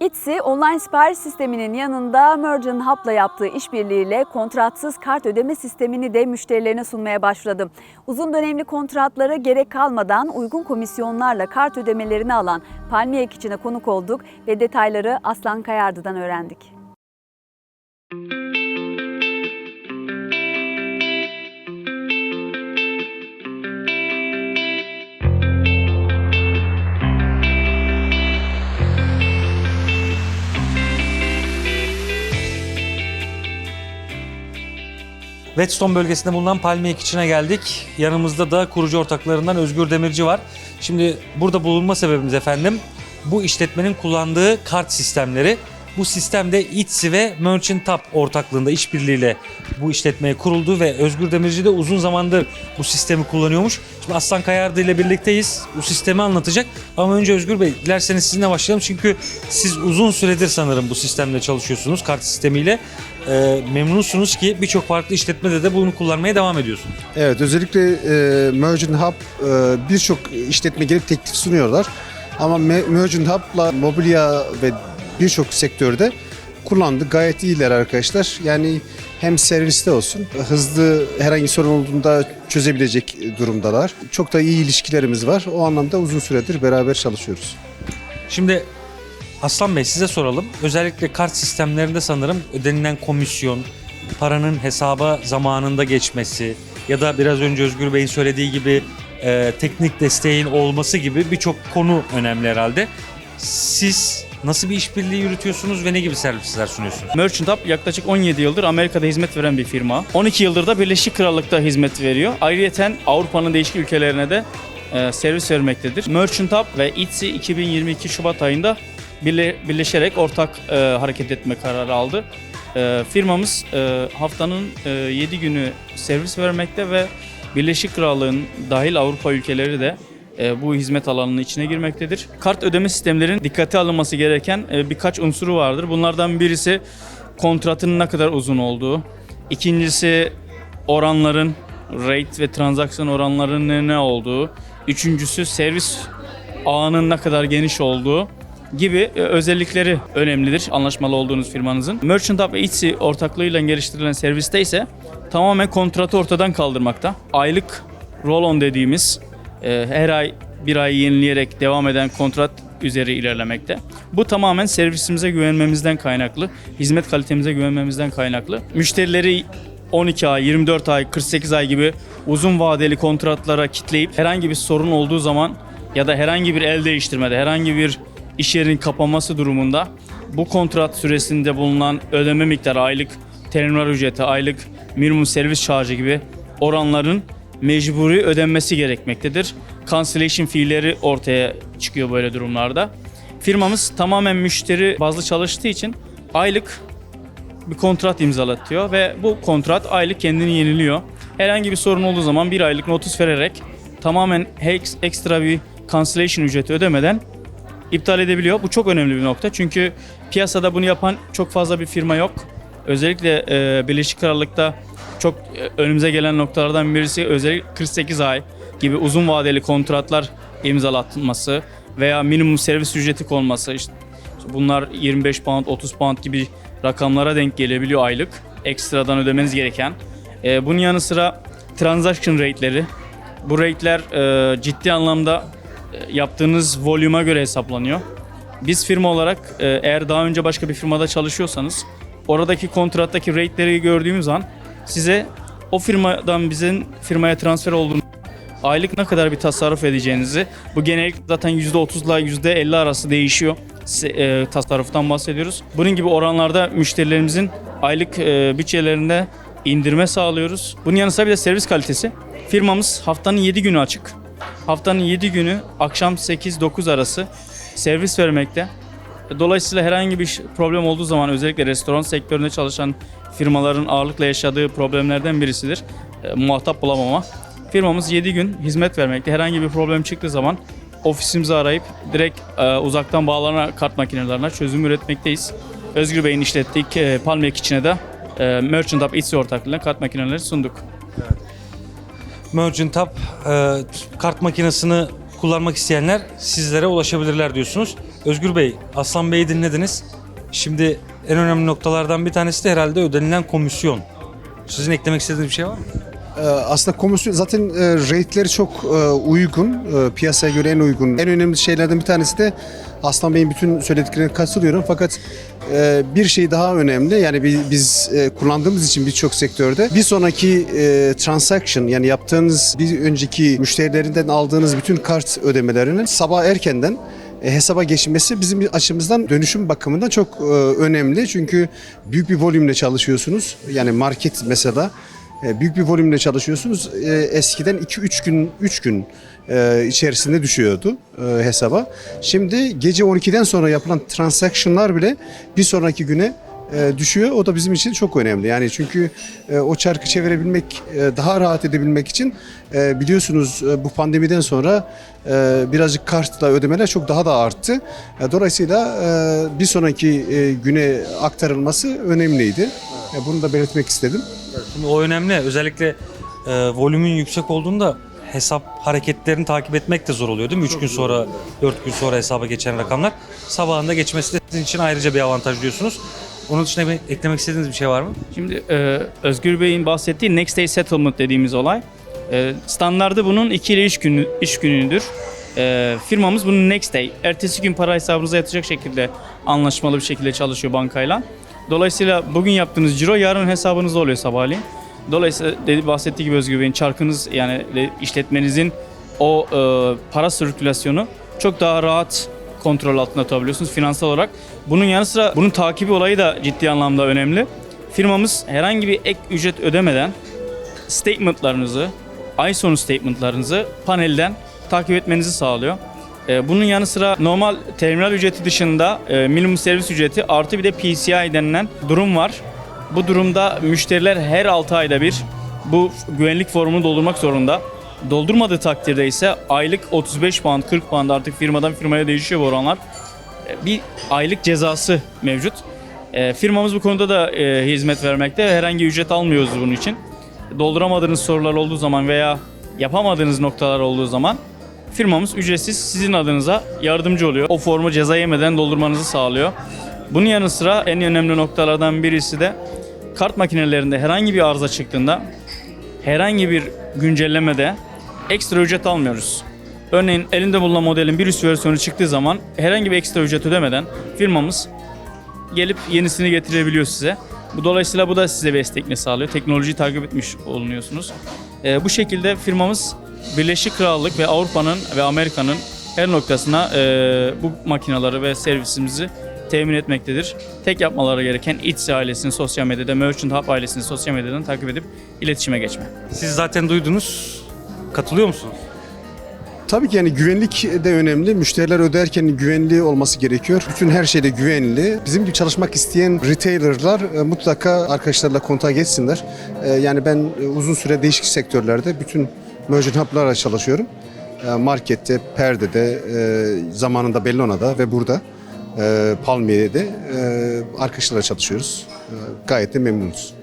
Itsi, online sipariş sisteminin yanında Merchant Hub'la yaptığı işbirliğiyle kontratsız kart ödeme sistemini de müşterilerine sunmaya başladı. Uzun dönemli kontratlara gerek kalmadan uygun komisyonlarla kart ödemelerini alan Palmiye içine konuk olduk ve detayları Aslan Kayardı'dan öğrendik. Whetstone bölgesinde bulunan Palmiye içine geldik. Yanımızda da kurucu ortaklarından Özgür Demirci var. Şimdi burada bulunma sebebimiz efendim bu işletmenin kullandığı kart sistemleri. Bu sistemde Itsi ve Merchant Hub ortaklığında işbirliğiyle bu işletmeye kuruldu ve Özgür Demirci de uzun zamandır bu sistemi kullanıyormuş. Şimdi Aslan Kayardı ile birlikteyiz. Bu sistemi anlatacak. Ama önce Özgür Bey dilerseniz sizinle başlayalım. Çünkü siz uzun süredir sanırım bu sistemle çalışıyorsunuz kart sistemiyle. Ee, memnunsunuz ki birçok farklı işletmede de bunu kullanmaya devam ediyorsunuz. Evet özellikle e, Merchant Hub e, birçok işletme gelip teklif sunuyorlar. Ama Me- Merchant Hub'la mobilya ve birçok sektörde kullandık. Gayet iyiler arkadaşlar. Yani hem serviste olsun, hızlı herhangi sorun olduğunda çözebilecek durumdalar. Çok da iyi ilişkilerimiz var. O anlamda uzun süredir beraber çalışıyoruz. Şimdi Aslan Bey size soralım. Özellikle kart sistemlerinde sanırım ödenilen komisyon, paranın hesaba zamanında geçmesi ya da biraz önce Özgür Bey'in söylediği gibi e, teknik desteğin olması gibi birçok konu önemli herhalde. Siz nasıl bir işbirliği yürütüyorsunuz ve ne gibi servisler sunuyorsunuz? Merchant Hub yaklaşık 17 yıldır Amerika'da hizmet veren bir firma. 12 yıldır da Birleşik Krallık'ta hizmet veriyor. Ayrıyeten Avrupa'nın değişik ülkelerine de e, servis vermektedir. Merchant Hub ve Etsy 2022 Şubat ayında birle- birleşerek ortak e, hareket etme kararı aldı. E, firmamız e, haftanın e, 7 günü servis vermekte ve Birleşik Krallık'ın dahil Avrupa ülkeleri de e, bu hizmet alanının içine girmektedir. Kart ödeme sistemlerin dikkate alınması gereken e, birkaç unsuru vardır. Bunlardan birisi kontratın ne kadar uzun olduğu. İkincisi oranların rate ve transaksiyon oranlarının ne olduğu. Üçüncüsü servis ağının ne kadar geniş olduğu gibi e, özellikleri önemlidir anlaşmalı olduğunuz firmanızın. Merchant Hub ve Etsy ortaklığıyla geliştirilen serviste ise tamamen kontratı ortadan kaldırmakta. Aylık roll-on dediğimiz e, her ay bir ay yenileyerek devam eden kontrat üzeri ilerlemekte. Bu tamamen servisimize güvenmemizden kaynaklı, hizmet kalitemize güvenmemizden kaynaklı. Müşterileri 12 ay, 24 ay, 48 ay gibi uzun vadeli kontratlara kitleyip herhangi bir sorun olduğu zaman ya da herhangi bir el değiştirmede, herhangi bir iş yerinin kapanması durumunda bu kontrat süresinde bulunan ödeme miktarı, aylık terminal ücreti, aylık minimum servis şarjı gibi oranların mecburi ödenmesi gerekmektedir. Cancellation fiilleri ortaya çıkıyor böyle durumlarda. Firmamız tamamen müşteri bazlı çalıştığı için aylık bir kontrat imzalatıyor ve bu kontrat aylık kendini yeniliyor. Herhangi bir sorun olduğu zaman bir aylık notus vererek tamamen ekstra bir cancellation ücreti ödemeden iptal edebiliyor. Bu çok önemli bir nokta çünkü piyasada bunu yapan çok fazla bir firma yok. Özellikle e, Birleşik Krallık'ta çok e, önümüze gelen noktalardan birisi özellikle 48 ay gibi uzun vadeli kontratlar imzalatılması veya minimum servis ücreti konması. İşte bunlar 25 pound, 30 pound gibi rakamlara denk gelebiliyor aylık. Ekstradan ödemeniz gereken. E, bunun yanı sıra transaction rate'leri. Bu rate'ler e, ciddi anlamda yaptığınız volüme göre hesaplanıyor. Biz firma olarak e, eğer daha önce başka bir firmada çalışıyorsanız oradaki kontrattaki rate'leri gördüğümüz an size o firmadan bizim firmaya transfer olduğunu aylık ne kadar bir tasarruf edeceğinizi bu genellikle zaten %30 ile %50 arası değişiyor e, tasarruftan bahsediyoruz. Bunun gibi oranlarda müşterilerimizin aylık e, bütçelerinde indirme sağlıyoruz. Bunun yanı sıra bir de servis kalitesi. Firmamız haftanın 7 günü açık. Haftanın 7 günü akşam 8-9 arası servis vermekte. Dolayısıyla herhangi bir problem olduğu zaman özellikle restoran sektöründe çalışan firmaların ağırlıkla yaşadığı problemlerden birisidir. E, muhatap bulamama. Firmamız 7 gün hizmet vermekte. Herhangi bir problem çıktığı zaman ofisimizi arayıp direkt e, uzaktan bağlanan kart makinelerine çözüm üretmekteyiz. Özgür Bey'in işlettiği e, Palmiye içine de e, Merchant Hub Etsy ortaklığıyla kart makineleri sunduk. Merchant Hub e, kart makinesini kullanmak isteyenler sizlere ulaşabilirler diyorsunuz. Özgür Bey, Aslan Bey'i dinlediniz. Şimdi en önemli noktalardan bir tanesi de herhalde ödenilen komisyon. Sizin eklemek istediğiniz bir şey var mı? Ee, Aslında komisyon zaten e, rate'leri çok e, uygun. E, Piyasaya göre en uygun. En önemli şeylerden bir tanesi de Aslan Bey'in bütün söylediklerine katılıyorum. Fakat e, bir şey daha önemli. Yani bi- biz e, kullandığımız için birçok sektörde bir sonraki e, transaction yani yaptığınız bir önceki müşterilerinden aldığınız bütün kart ödemelerinin sabah erkenden e, hesaba geçmesi bizim açımızdan dönüşüm bakımından çok e, önemli. Çünkü büyük bir volümle çalışıyorsunuz. Yani market mesela büyük bir volümle çalışıyorsunuz. E, eskiden 2-3 gün 3 gün e, içerisinde düşüyordu e, hesaba. Şimdi gece 12'den sonra yapılan transaction'lar bile bir sonraki güne e, düşüyor. O da bizim için çok önemli. Yani çünkü e, o çarkı çevirebilmek, e, daha rahat edebilmek için e, biliyorsunuz e, bu pandemiden sonra e, birazcık kartla ödemeler çok daha da arttı. E, dolayısıyla e, bir sonraki e, güne aktarılması önemliydi. E, bunu da belirtmek istedim. Şimdi o önemli. Özellikle e, volümün yüksek olduğunda hesap hareketlerini takip etmek de zor oluyor değil mi? 3 gün sonra, 4 gün sonra hesaba geçen rakamlar. Sabahında geçmesi de sizin için ayrıca bir avantaj diyorsunuz. Onun dışında bir- eklemek istediğiniz bir şey var mı? Şimdi e, Özgür Bey'in bahsettiği next day settlement dediğimiz olay. E, standardı bunun 2 ile 3 gün, iş günüdür. E, firmamız bunun next day, ertesi gün para hesabınıza yatacak şekilde anlaşmalı bir şekilde çalışıyor bankayla. Dolayısıyla bugün yaptığınız ciro yarın hesabınızda oluyor sabahleyin. Dolayısıyla dedi, bahsettiği gibi Özgür Bey'in çarkınız yani işletmenizin o e, para sirkülasyonu çok daha rahat kontrol altında tutabiliyorsunuz finansal olarak. Bunun yanı sıra bunun takibi olayı da ciddi anlamda önemli. Firmamız herhangi bir ek ücret ödemeden statementlarınızı, ay sonu statementlarınızı panelden takip etmenizi sağlıyor. Ee, Bunun yanı sıra normal terminal ücreti dışında e, minimum servis ücreti artı bir de PCI denilen durum var. Bu durumda müşteriler her 6 ayda bir bu güvenlik formunu doldurmak zorunda. Doldurmadığı takdirde ise aylık 35 pound 40 pound artık firmadan firmaya değişiyor bu oranlar. E, Bir aylık cezası mevcut. E, firmamız bu konuda da e, hizmet vermekte. Herhangi ücret almıyoruz bunun için. Dolduramadığınız sorular olduğu zaman veya yapamadığınız noktalar olduğu zaman firmamız ücretsiz sizin adınıza yardımcı oluyor. O formu ceza yemeden doldurmanızı sağlıyor. Bunun yanı sıra en önemli noktalardan birisi de kart makinelerinde herhangi bir arıza çıktığında herhangi bir güncellemede ekstra ücret almıyoruz. Örneğin elinde bulunan modelin bir üst versiyonu çıktığı zaman herhangi bir ekstra ücret ödemeden firmamız gelip yenisini getirebiliyor size. Bu dolayısıyla bu da size esneklik sağlıyor. Teknolojiyi takip etmiş olunuyorsunuz. Ee, bu şekilde firmamız Birleşik Krallık ve Avrupa'nın ve Amerika'nın her noktasına e, bu makineleri ve servisimizi temin etmektedir. Tek yapmaları gereken Etsy ailesini sosyal medyada, Merchant Hub ailesini sosyal medyadan takip edip iletişime geçmek. Siz zaten duydunuz. Katılıyor musunuz? Tabii ki yani güvenlik de önemli. Müşteriler öderken güvenli olması gerekiyor. Bütün her şeyde güvenli. Bizim gibi çalışmak isteyen retailerlar e, mutlaka arkadaşlarla kontağa geçsinler. E, yani ben e, uzun süre değişik sektörlerde bütün merchant hub'larla çalışıyorum. E, markette, perdede, e, zamanında Bellona'da ve burada e, Palmiye'de e, arkadaşlarla çalışıyoruz. Gayet de memnunuz.